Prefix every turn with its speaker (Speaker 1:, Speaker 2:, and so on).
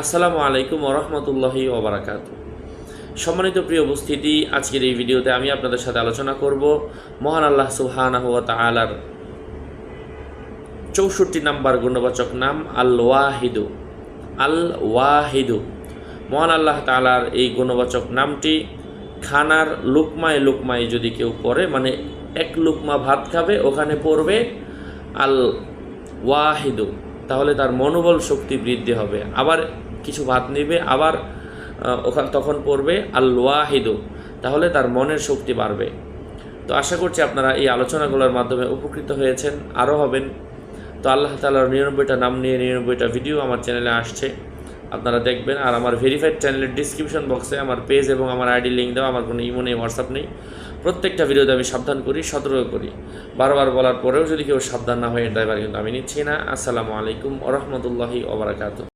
Speaker 1: আসসালামু আলাইকুম ওরহমতুল্লাহি ওবরাকাত। সম্মানিত প্রিয় উপস্থিতি, আজকের এই ভিডিওতে আমি আপনাদের সাথে আলোচনা করব মহান আল্লাহ সুবহানাহু ওয়া তাআলার চৌষট্টি নাম্বার গুণবাচক নাম আল ওয়াহিদু আল ওয়াহিদু মহান আল্লাহ তাআলার এই গুণবাচক নামটি খানার লুকমায় লুকমায় যদি কেউ পড়ে মানে এক লুকমা ভাত খাবে, ওখানে পড়বে আল ওয়াহিদু তাহলে তার মনোবল শক্তি বৃদ্ধি হবে। আবার কিছু ভাত নেবে, আবার ওখান, তখন পড়বে আল ওয়াহিদু তাহলে তার মনের শক্তি বাড়বে। তো আশা করছি আপনারা এই আলোচনাগুলোর মাধ্যমে উপকৃত হয়েছেন, আরও হবেন। তো আল্লাহ তালার নিরানব্বইটা নাম নিয়ে নিরানব্বইটা ভিডিও আমার চ্যানেলে আসছে। আপনারা দেখবেন, আর আমার ভেরিফাইড চ্যানেলের ডিসক্রিপশন বক্সে আমার পেজ এবং আমার আইডি লিঙ্ক দেওয়া, আমার কোনো ইমো নেই হোয়াটসঅ্যাপ নেই। প্রত্যেকটা ভিডিওতে আমি সাবধান করি, সতর্ক করি। বারবার বলার পরেও যদি কেউ সাবধান না হয় ড্রাইভার কিন্তু আমি নিচ্ছি না। আসসালামু আলাইকুম ওরহমতুল্লাহি ওবরাকাতু